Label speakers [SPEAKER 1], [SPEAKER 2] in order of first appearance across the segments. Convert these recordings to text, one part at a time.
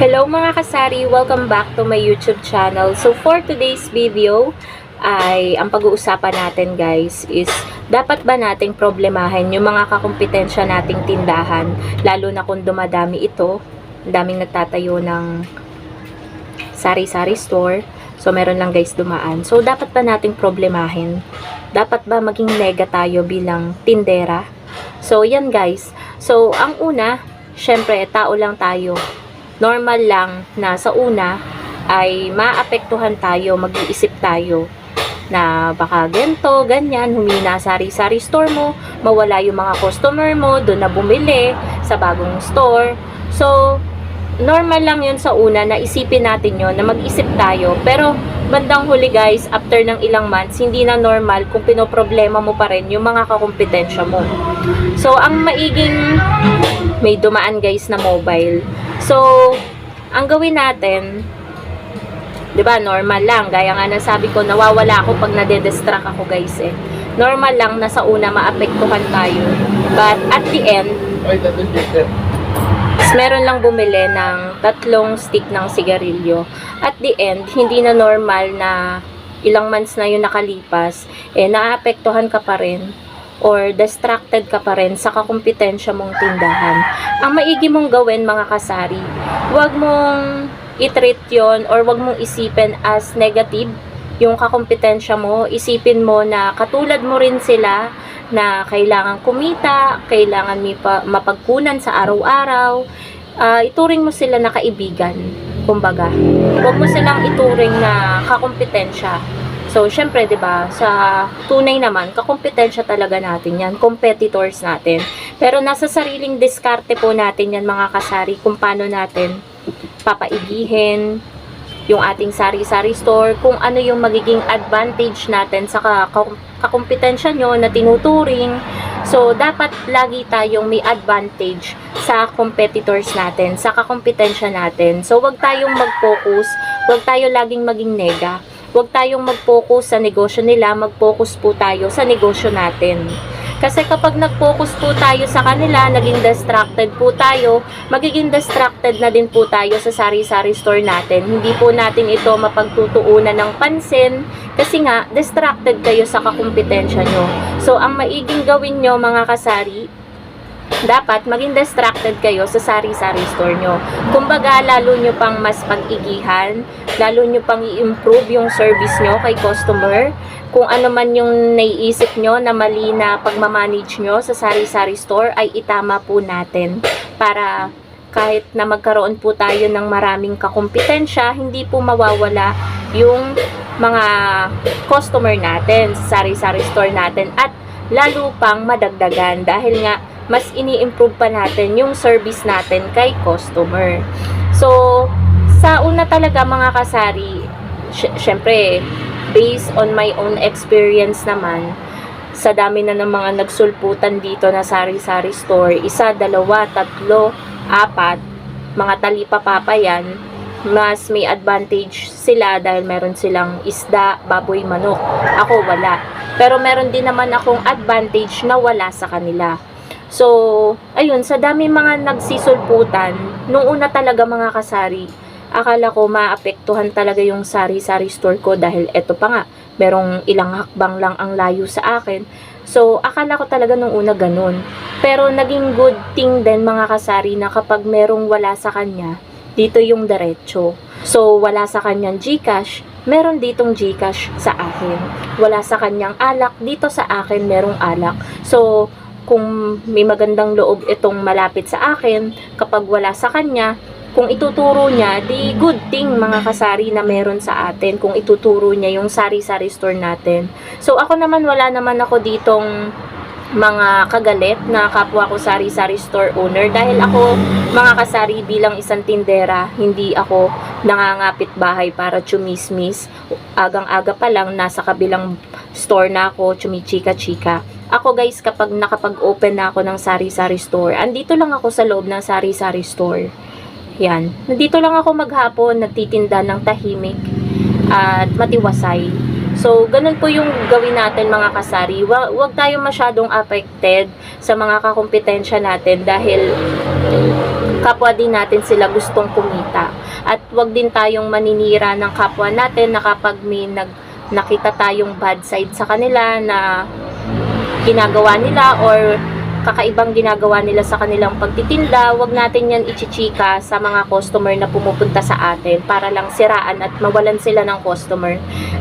[SPEAKER 1] Hello mga kasari, welcome back to my YouTube channel. So for today's video, ay ang pag-uusapan natin guys is dapat ba nating problemahin yung mga kakumpetensya nating tindahan? Lalo na kung dumadami ito. Daming nagtatayo ng sari-sari store. So meron lang guys dumaan. So dapat ba nating problemahin? Dapat ba maging nega tayo bilang tindera? So yan guys. So ang una syempre tao lang tayo normal lang na sa una ay maapektuhan tayo mag-iisip tayo na baka gento, ganyan, humina sari-sari store mo, mawala yung mga customer mo, doon na bumili sa bagong store. So, normal lang yun sa una na isipin natin yon na mag-isip tayo. Pero, bandang huli guys, after ng ilang months, hindi na normal kung pinoproblema mo pa rin yung mga kakumpetensya mo. So, ang maiging may dumaan guys na mobile. So, ang gawin natin, 'di ba normal lang gaya nga ng sabi ko nawawala ako pag nade-distract ako guys eh normal lang na sa una maapektuhan tayo but at the end is meron lang bumili ng tatlong stick ng sigarilyo. At the end hindi na normal na ilang months na yun nakalipas eh naapektuhan ka pa rin or distracted ka pa rin sa kakumpetensya mong tindahan. Ang maigi mong gawin mga kasari huwag mong i-treat yon or wag mong isipin as negative yung kakumpetensya mo. Isipin mo na katulad mo rin sila na kailangan kumita, kailangan may pa, mapagkunan sa araw-araw. Ah, ituring mo sila na kaibigan, kumbaga. Huwag mo silang ituring na kakumpetensya. So, syempre, 'di ba, sa tunay naman, kakumpetensya talaga natin 'yan, competitors natin. Pero nasa sariling diskarte po natin 'yan mga kasari kung paano natin papaigihin yung ating sari-sari store, kung ano yung magiging advantage natin sa ka- kakumpetensya nyo na tinuturing. So, dapat lagi tayong may advantage sa competitors natin, sa kakumpetensya natin. So, wag tayong mag-focus, wag tayo laging maging nega. Wag tayong mag-focus sa negosyo nila, mag-focus po tayo sa negosyo natin. Kasi kapag nag-focus po tayo sa kanila, naging distracted po tayo, magiging distracted na din po tayo sa sari-sari store natin. Hindi po natin ito mapagtutuunan ng pansin kasi nga, distracted kayo sa kakumpetensya nyo. So, ang maiging gawin nyo mga kasari, dapat maging distracted kayo sa sari-sari store nyo. Kumbaga, lalo nyo pang mas pag-igihan, lalo nyo pang i-improve yung service nyo kay customer, kung ano man yung naiisip nyo na mali na pagmamanage nyo sa sari-sari store ay itama po natin. Para kahit na magkaroon po tayo ng maraming kakumpetensya, hindi po mawawala yung mga customer natin sa sari-sari store natin. At lalo pang madagdagan. Dahil nga mas ini-improve pa natin yung service natin kay customer. So, sa una talaga mga kasari, sy- syempre, based on my own experience naman, sa dami na ng mga nagsulputan dito na sari-sari store, isa, dalawa, tatlo, apat, mga talipapapa yan, mas may advantage sila dahil meron silang isda, baboy, manok. Ako wala. Pero meron din naman akong advantage na wala sa kanila. So, ayun, sa dami mga nagsisulputan, nung una talaga mga kasari, akala ko maapektuhan talaga yung sari-sari store ko dahil eto pa nga, merong ilang hakbang lang ang layo sa akin. So, akala ko talaga nung una ganun. Pero naging good thing din mga kasari na kapag merong wala sa kanya, dito yung diretso. So, wala sa kanyang Gcash, meron ditong Gcash sa akin. Wala sa kanyang alak, dito sa akin merong alak. So, kung may magandang loob itong malapit sa akin, kapag wala sa kanya, kung ituturo niya, di good thing mga kasari na meron sa atin kung ituturo niya yung sari-sari store natin. So ako naman wala naman ako ditong mga kagalit na kapwa ko sari-sari store owner. Dahil ako mga kasari bilang isang tindera hindi ako nangangapit bahay para chumismis. Agang-aga pa lang nasa kabilang store na ako chumichika-chika. Ako guys kapag nakapag-open na ako ng sari-sari store andito lang ako sa loob ng sari-sari store. Yan. Nandito lang ako maghapon nagtitinda ng tahimik at matiwasay So, ganun po yung gawin natin mga kasari. Wa- Huwag tayo masyadong affected sa mga kakumpetensya natin dahil kapwa din natin sila gustong kumita. At wag din tayong maninira ng kapwa natin na kapag may nag, nakita tayong bad side sa kanila na ginagawa nila or kakaibang ginagawa nila sa kanilang pagtitinda, wag natin yan ichichika sa mga customer na pumupunta sa atin para lang siraan at mawalan sila ng customer.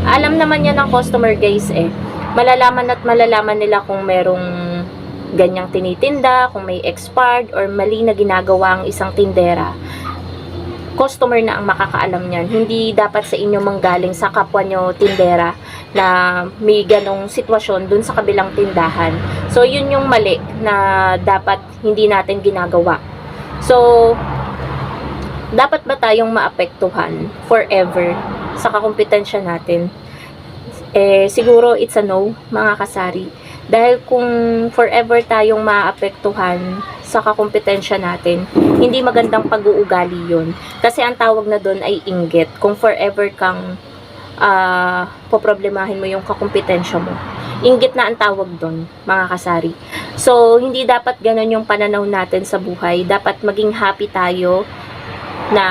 [SPEAKER 1] Alam naman yan ng customer guys eh. Malalaman at malalaman nila kung merong ganyang tinitinda, kung may expired or mali na ginagawa ang isang tindera. Customer na ang makakaalam niyan. Hindi dapat sa inyo manggaling sa kapwa nyo tindera na may ganong sitwasyon dun sa kabilang tindahan. So, yun yung mali na dapat hindi natin ginagawa. So, dapat ba tayong maapektuhan forever sa kakumpetensya natin? Eh, siguro it's a no, mga kasari. Dahil kung forever tayong maapektuhan sa kakumpetensya natin, hindi magandang pag-uugali yun. Kasi ang tawag na doon ay inggit. Kung forever kang ah poproblemahin mo yung kakumpetensya mo. Inggit na ang tawag doon, mga kasari. So, hindi dapat ganun yung pananaw natin sa buhay. Dapat maging happy tayo na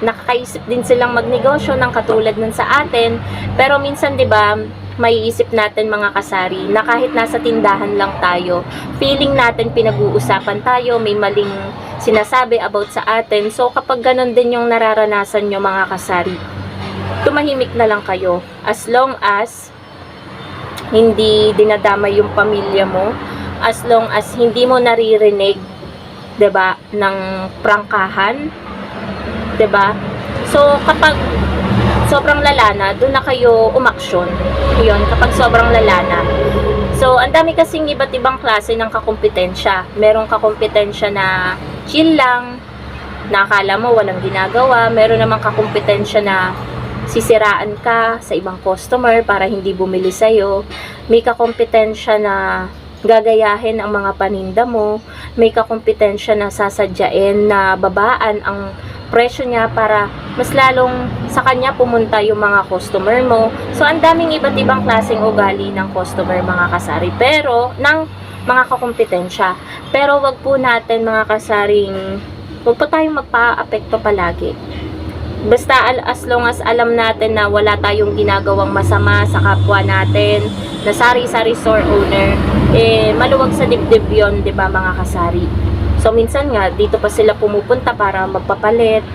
[SPEAKER 1] nakakaisip din silang magnegosyo ng katulad nun sa atin. Pero minsan, di ba, may isip natin mga kasari na kahit nasa tindahan lang tayo, feeling natin pinag-uusapan tayo, may maling sinasabi about sa atin. So, kapag ganun din yung nararanasan nyo mga kasari, tumahimik na lang kayo. As long as hindi dinadamay yung pamilya mo, as long as hindi mo naririnig, 'di ba, ng prangkahan, 'di ba? So kapag sobrang lala na, doon na kayo umaksyon. 'Yon, kapag sobrang lala na. So, ang dami kasing iba't ibang klase ng kakumpetensya. Merong kakumpetensya na chill lang, na akala mo walang ginagawa. Meron namang kakumpetensya na sisiraan ka sa ibang customer para hindi bumili sa'yo. May kakumpetensya na gagayahin ang mga paninda mo. May kakumpetensya na sasadyain na babaan ang presyo niya para mas lalong sa kanya pumunta yung mga customer mo. So, ang daming iba't ibang klaseng ugali ng customer mga kasari. Pero, ng mga kakumpetensya. Pero, wag po natin mga kasaring, wag po tayong magpa-apekto palagi. Basta as long as alam natin na wala tayong ginagawang masama sa kapwa natin, na sari-sari store owner, eh, maluwag sa dibdib yun, di ba mga kasari? So, minsan nga, dito pa sila pumupunta para magpapalit.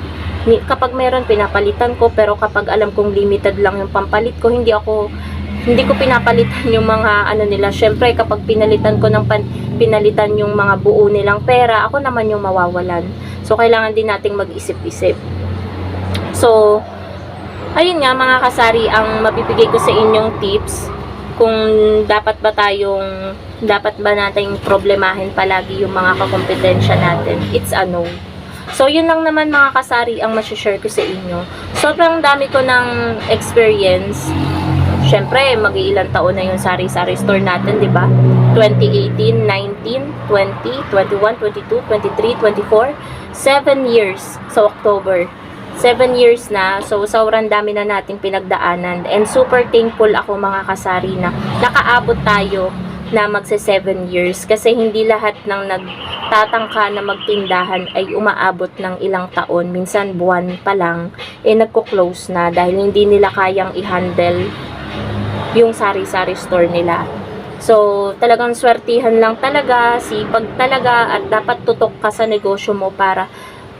[SPEAKER 1] Kapag meron, pinapalitan ko. Pero kapag alam kong limited lang yung pampalit ko, hindi ako, hindi ko pinapalitan yung mga, ano nila. Syempre, kapag pinalitan ko ng pan, pinalitan yung mga buo nilang pera, ako naman yung mawawalan. So, kailangan din nating mag-isip-isip. So, ayun nga mga kasari, ang mabibigay ko sa inyong tips kung dapat ba tayong dapat ba nating problemahin palagi yung mga kakompetensya natin. It's a no. So, yun lang naman mga kasari ang masashare ko sa inyo. Sobrang dami ko ng experience. Siyempre, mag-iilang taon na yung sari-sari store natin, di ba? 2018, 19, 20, 21, 22, 23, 24, 7 years sa October. 7 years na, so sobrang dami na nating pinagdaanan. And super thankful ako mga kasari na nakaabot tayo na magsa 7 years. Kasi hindi lahat ng nagtatangka na magtindahan ay umaabot ng ilang taon, minsan buwan pa lang, eh nagko-close na dahil hindi nila kayang i-handle yung sari-sari store nila. So, talagang swertihan lang talaga, sipag talaga, at dapat tutok ka sa negosyo mo para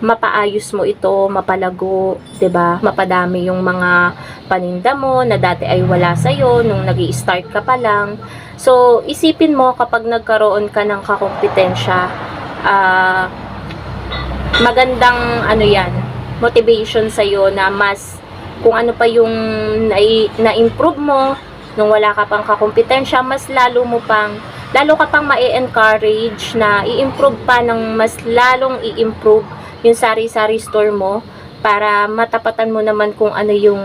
[SPEAKER 1] mapaayos mo ito, mapalago, 'di ba? Mapadami yung mga paninda mo na dati ay wala sa nung nag start ka pa lang. So, isipin mo kapag nagkaroon ka ng kakompetensya, ah magandang ano 'yan, motivation sa na mas kung ano pa yung nai- na-improve mo nung wala ka pang kakompetensya, mas lalo mo pang lalo ka pang ma-encourage na i-improve pa ng mas lalong i-improve yung sari-sari store mo para matapatan mo naman kung ano yung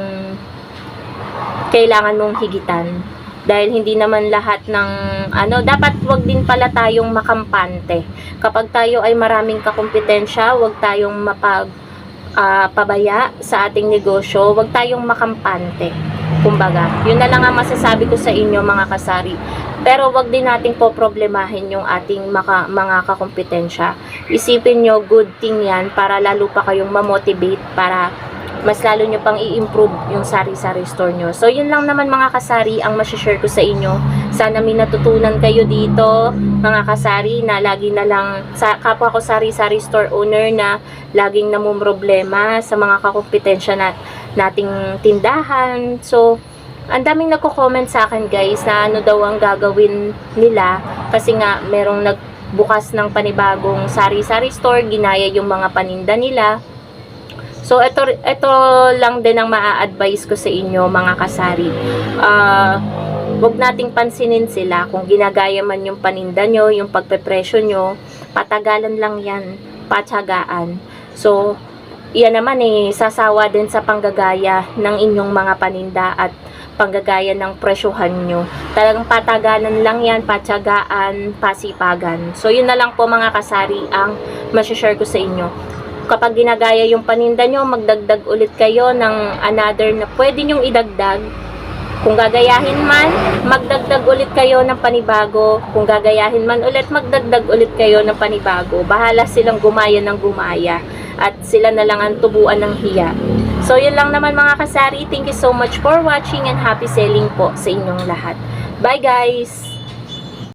[SPEAKER 1] kailangan mong higitan. Dahil hindi naman lahat ng ano, dapat wag din pala tayong makampante. Kapag tayo ay maraming kakompetensya, wag tayong mapag ah, pabaya sa ating negosyo, wag tayong makampante. Kumbaga, yun na lang ang masasabi ko sa inyo mga kasari. Pero wag din nating po problemahin yung ating maka, mga kakompetensya. Isipin nyo, good thing yan para lalo pa kayong mamotivate para mas lalo nyo pang i-improve yung sari-sari store nyo. So, yun lang naman mga kasari ang masashare ko sa inyo. Sana may natutunan kayo dito, mga kasari, na lagi na lang, sa, kapwa ko sari-sari store owner na laging namumroblema sa mga kakompetensya na, nating tindahan. So, ang daming nagko-comment sa akin guys na ano daw ang gagawin nila kasi nga merong nagbukas ng panibagong sari-sari store, ginaya yung mga paninda nila. So, ito, ito lang din ang maa-advise ko sa inyo, mga kasari. Ah, wag nating pansinin sila kung ginagaya man yung paninda nyo, yung pagpepresyo nyo, patagalan lang yan, patsagaan. So, yan naman eh, sasawa din sa panggagaya ng inyong mga paninda at panggagaya ng presyuhan nyo. Talagang patagalan lang yan, patsagaan, pasipagan. So, yun na lang po mga kasari ang masashare ko sa inyo kapag ginagaya yung paninda nyo, magdagdag ulit kayo ng another na pwede nyong idagdag. Kung gagayahin man, magdagdag ulit kayo ng panibago. Kung gagayahin man ulit, magdagdag ulit kayo ng panibago. Bahala silang gumaya ng gumaya. At sila na lang ang tubuan ng hiya. So, yun lang naman mga kasari. Thank you so much for watching and happy selling po sa inyong lahat. Bye guys!